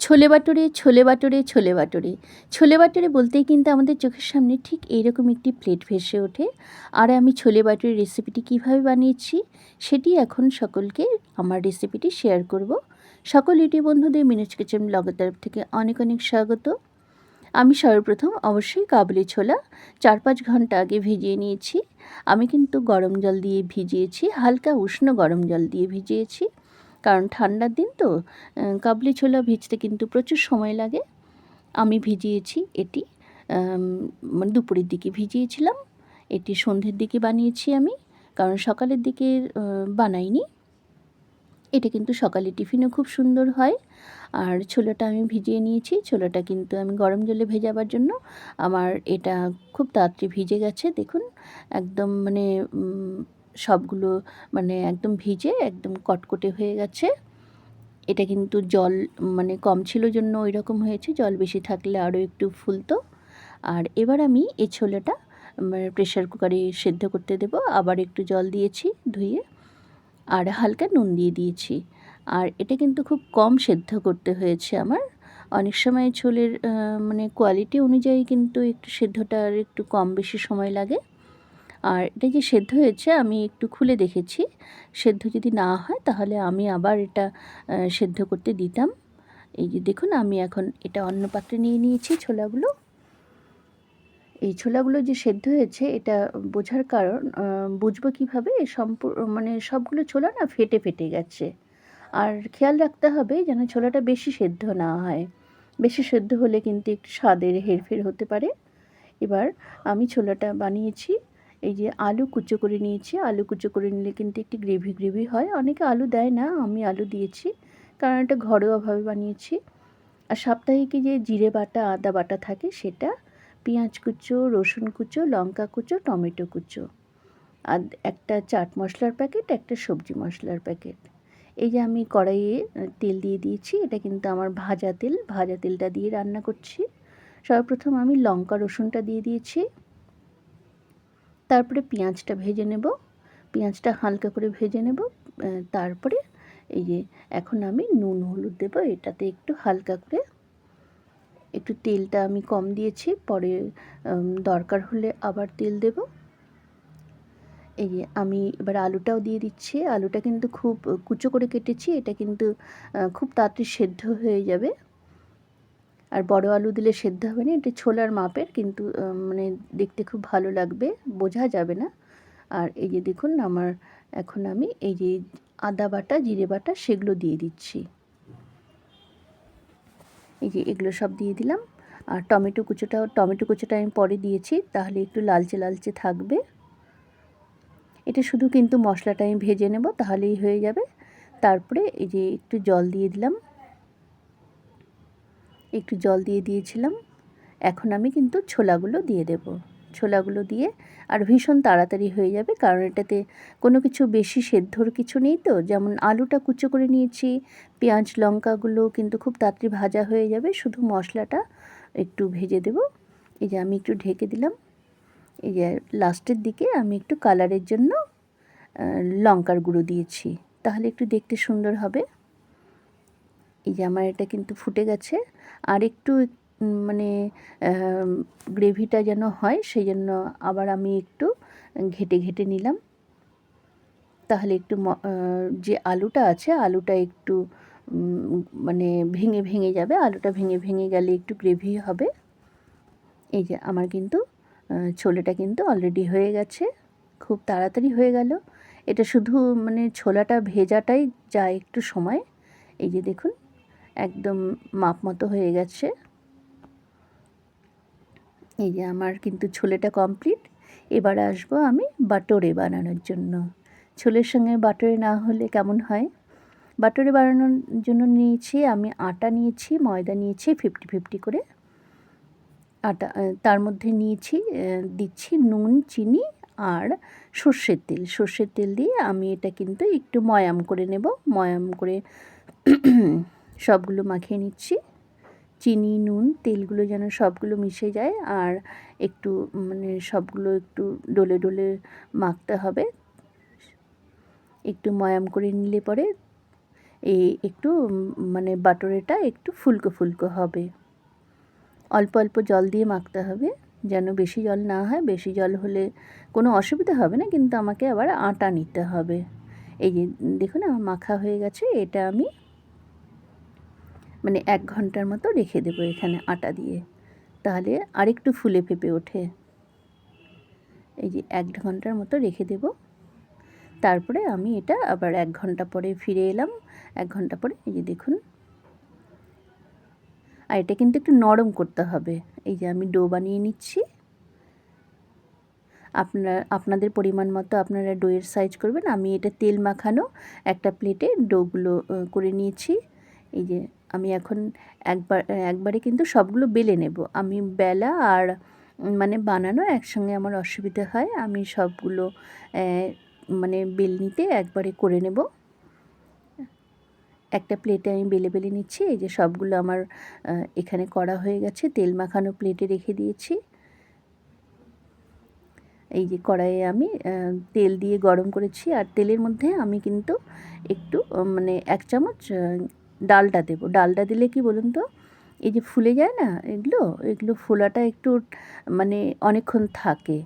ছোলে বাটোরে, ছোলে বাটরে, ছোলে বাটোরে। ছোলে বাটরে বলতেই কিন্তু আমাদের চোখের সামনে ঠিক এইরকম একটি প্লেট ভেসে ওঠে। আর আমি ছোলে বাটোরে রেসিপিটি কীভাবে বানিয়েছি, সেটি এখন সকলকে আমার রেসিপিটি শেয়ার করব। সকল ইউটিউব বন্ধুদের মিনুজ কিচেন ব্লগের তরফ থেকে অনেক অনেক স্বাগত। আমি সর্বপ্রথম অবশ্যই কাবুলি ছোলা, চার পাঁচ ঘণ্টা আগে ভিজিয়ে নিয়েছি। আমি কিন্তু গরম জল দিয়ে ভিজিয়েছি, হালকা উষ্ণ গরম জল দিয়ে ভিজিয়েছি। কারণ ঠান্ডার দিন তো কাবলি ছোলা ভিজতে কিন্তু প্রচুর সময় লাগে। আমি ভিজিয়েছি এটি মানে দুপুরের দিকে ভিজিয়েছিলাম। এটি সন্ধ্যের দিকে বানিয়েছি আমি, কারণ সকালের দিকে বানাইনি। এটা কিন্তু সকালে টিফিনও খুব সুন্দর হয়। আর ছোলাটা আমি ভিজিয়ে নিয়েছি, ছোলাটা কিন্তু আমি গরম জলে ভেজাবার জন্য আমার এটা খুব তাড়াতাড়ি ভিজে গেছে, দেখুন। একদম মানে সবগুলো মানে একদম ভিজে, একদম কটকটে হয়ে গেছে। এটা কিন্তু জল মানে কম ছিল জন্য ওই রকম হয়েছে, জল বেশি থাকলে আরও একটু ফুলতো। আর এবার আমি এই ছোলাটা প্রেশার কুকারে সেদ্ধ করতে দেব। আবার একটু জল দিয়েছি ধুয়ে আর হালকা নুন দিয়ে দিয়েছি। আর এটা কিন্তু খুব কম সেদ্ধ করতে হয়েছে আমার। অনেক সময় ছোলের মানে কোয়ালিটি অনুযায়ী কিন্তু একটু সেদ্ধটা আর একটু কম বেশি সময় লাগে। আর এটা যে সেদ্ধ হয়েছে, আমি একটু খুলে দেখেছি। সেদ্ধ যদি না হয়, তাহলে আমি আবার এটা সেদ্ধ করতে দিতাম। এই যে দেখুন, আমি এখন এটা অন্য পাত্রে নিয়ে নিয়েছি ছোলাগুলো। এই ছোলাগুলো যে সেদ্ধ হয়েছে, এটা বোঝার কারণ বুঝব কীভাবে সম্পূর্ণ মানে সবগুলো ছোলা না ফেটে ফেটে গেছে। আর খেয়াল রাখতে হবে যেন ছোলাটা বেশি সেদ্ধ না হয়। বেশি সেদ্ধ হলে কিন্তু একটু স্বাদের হেরফের হতে পারে। এবার আমি ছোলাটা বানিয়েছি। এই যে আলু কুচো করে নিয়েছি। আলু কুচো করে নিলে কিন্তু একটি গ্রেভি গ্রেভি হয়। অনেকে আলু দেয় না, আমি আলু দিয়েছি। কারণ এটা ঘরোয়াভাবে বানিয়েছি। আর সাপ্তাহিকে যে জিরে বাটা, আদা বাটা থাকে সেটা পেঁয়াজ কুচো, রসুন কুচো, লঙ্কা কুচো, টমেটো কুচো। আর একটা চাট মশলার প্যাকেট, একটা সবজি মশলার প্যাকেট। এই যে আমি কড়াইয়ে তেল দিয়ে দিয়েছি, এটা কিন্তু আমার ভাজা তেল। ভাজা তেলটা দিয়ে রান্না করছি। সর্বপ্রথম আমি লঙ্কা, রসুনটা দিয়ে দিয়েছি। তারপরে পেঁয়াজটা ভেজে নেব। পেঁয়াজটা হালকা করে ভেজে নেব। তারপরে এই যে এখন আমি নুন, হলুদ দেবো। এটাতে একটু হালকা করে একটু তেলটা আমি কম দিয়েছি। পরে দরকার হলে আবার তেল দেব। এই যে আমি এবার আলুটাও দিয়ে দিচ্ছি। আলুটা কিন্তু খুব কুচো করে কেটেছি। এটা কিন্তু খুব তাড়াতাড়ি সেদ্ধ হয়ে যাবে। আর বড় আলু দিলে সেদ্ধ হবে না, এটা ছোলার মাপের, কিন্তু মানে দেখতে খুব ভালো লাগবে, বোঝা যাবে না। আর এই যে দেখুন, আমার এখন আমি এই যে আদা বাটা, জিরে বাটা, সেগুলো দিয়ে দিচ্ছি। এই যে এগুলো সব দিয়ে দিলাম। আর টমেটো কুচোটাও, টমেটো কুচোটা আমি পরে দিয়েছি, তাহলে একটু লালচে লালচে থাকবে। এটা শুধু কিন্তু মশলাটা আমি ভেজে নেব, তাহলেই হয়ে যাবে। তারপরে এই যে একটু জল দিয়ে দিলাম। একটু জল দিয়ে দিয়েছিলাম। এখন আমি কিন্তু ছোলাগুলো দিয়ে দেব। ছোলাগুলো দিয়ে আর ভীষণ তাড়াতাড়ি হয়ে যাবে কারণ এটাতে কোনো কিছু বেশি সেদ্ধর কিছু নেই তো। যেমন আলুটা কুচো করে নিয়েছি, পেঁয়াজ, লঙ্কাগুলো কিন্তু খুব তাড়াতাড়ি ভাজা হয়ে যাবে। শুধু মশলাটা একটু ভেজে দেব। এই যে আমি একটু ঢেকে দিলাম। এই যে লাস্টের দিকে আমি একটু কালারের জন্য লঙ্কার গুঁড়ো দিয়েছি। তাহলে একটু দেখতে সুন্দর হবে। এই যে আমার এটা কিন্তু ফুটে গেছে। আর একটু মানে গ্রেভিটা যেন হয় সেই জন্য আবার আমি একটু ঘেটে ঘেটে নিলাম। তাহলে একটু যে আলুটা আছে, আলুটা একটু মানে ভেঙে ভেঙে যাবে। আলুটা ভেঙে ভেঙে গেলে একটু গ্রেভি হবে। এই যে আমার কিন্তু ছোলেটা কিন্তু অলরেডি হয়ে গেছে। খুব তাড়াতাড়ি হয়ে গেল। এটা শুধু মানে ছোলাটা ভেজাটাই যায় একটু সময়। এই যে দেখুন একদম মাপ মতো হয়ে গেছে। এই যে আমার কিন্তু ছোলেটা কমপ্লিট এবার আসব আমি বাটোরে বানানোর জন্য। ছোলের সঙ্গে বাটোরে না হলে কেমন হয়? বাটোরে বানানোর জন্য নিয়েছি আমি আটা নিয়েছি, ময়দা নিয়েছি ফিফটি ফিফটি করে। আটা তার মধ্যে নিয়েছি দিচ্ছি নুন, চিনি আর সর্ষের তেল। সর্ষের তেল দিয়ে আমি এটা কিন্তু একটু ময়াম করে নেব। ময়াম করে সবগুলো মাখিয়ে নিচ্ছি। চিনি, নুন, তেলগুলো যেন সবগুলো মিশে যায় আর একটু মানে সবগুলো একটু ডলে ডলে মাখতে হবে। একটু ময়াম করে নিলে পরে এই একটু মানে বাটরেটা একটু ফুলকো ফুলকো হবে। অল্প অল্প জল দিয়ে মাখতে হবে যেন বেশি জল না হয়, বেশি জল হলে কোনো অসুবিধা হবে না কিন্তু আমাকে আবার আটা নিতে হবে। এই যে দেখুন আমার মাখা হয়ে গেছে, এটা আমি মানে এক ঘণ্টার মতো রেখে দেবো এখানে আটা দিয়ে। তাহলে আরেকটু ফুলে ফেপে ওঠে। এই যে এক ঘণ্টার মতো রেখে দেব। তারপরে আমি এটা আবার এক ঘণ্টা পরে ফিরে এলাম। এক ঘণ্টা পরে এই যে দেখুন। আর এটা কিন্তু একটু নরম করতে হবে। এই যে আমি ডো বানিয়ে নিচ্ছি। আপনারা, আপনাদের পরিমাণ মতো আপনারা ডোয়ের সাইজ করবেন। আমি এটা তেল মাখানো একটা প্লেটে ডোগুলো করে নিয়েছি। এই যে আমি এখন একবার, একবারে কিন্তু সবগুলো বেলে নেব। আমি বেলা আর মানে বানানো একসঙ্গে আমার অসুবিধা হয়, আমি সবগুলো মানে বেলনিতে একবারে করে নেব। একটা প্লেটে আমি বেলে বেলে নিচ্ছি, এই যে সবগুলো আমার এখানে করা হয়ে গেছে, তেল মাখানো প্লেটে রেখে দিয়েছি। এই যে কড়াইয়ে আমি তেল দিয়ে গরম করেছি, আর তেলের মধ্যে আমি কিন্তু একটু মানে এক চামচ ডালটা দেবো। ডালটা দিলে কি বলুন তো, এই যে ফুলে যায় না এগুলো এগুলো ফোলাটা একটু মানে অনেকক্ষণ থাকে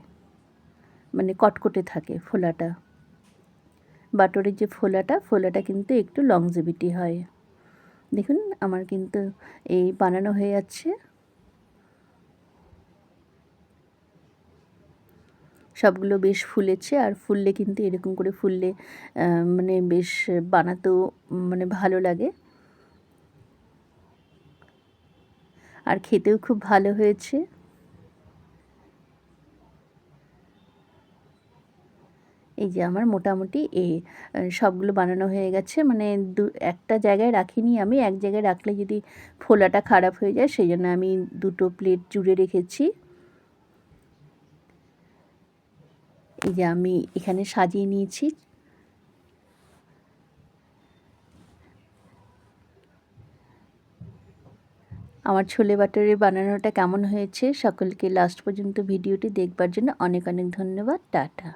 মানে কটকটে থাকে ফোলাটা। বাটরের যে ফোলাটা ফোলাটা কিন্তু একটু লংজিভিটি হয়। দেখুন আমার কিন্তু এই বানানো হয়ে যাচ্ছে। সবগুলো বেশ ফুলেছে আর ফুললে কিন্তু এরকম করে ফুললে মানে বেশ বানাতেও মানে ভালো লাগে। আর খেতেও খুব ভালো হয়েছে। এই যে আমার মোটামুটি এ সবগুলো বানানো হয়ে গেছে। মানে দু, একটা জায়গায় রাখিনি আমি, এক জায়গায় রাখলে যদি ফোলাটা খারাপ হয়ে যায়, সেই জন্য আমি দুটো প্লেট জুড়ে রেখেছি। এই যে আমি এখানে সাজিয়ে নিয়েছি। আমার ছোলে বাটারে বানানোটা কেমন হয়েছে, সকলকে লাস্ট পর্যন্ত ভিডিওটি দেখবার জন্য অনেক অনেক ধন্যবাদ, টাটা।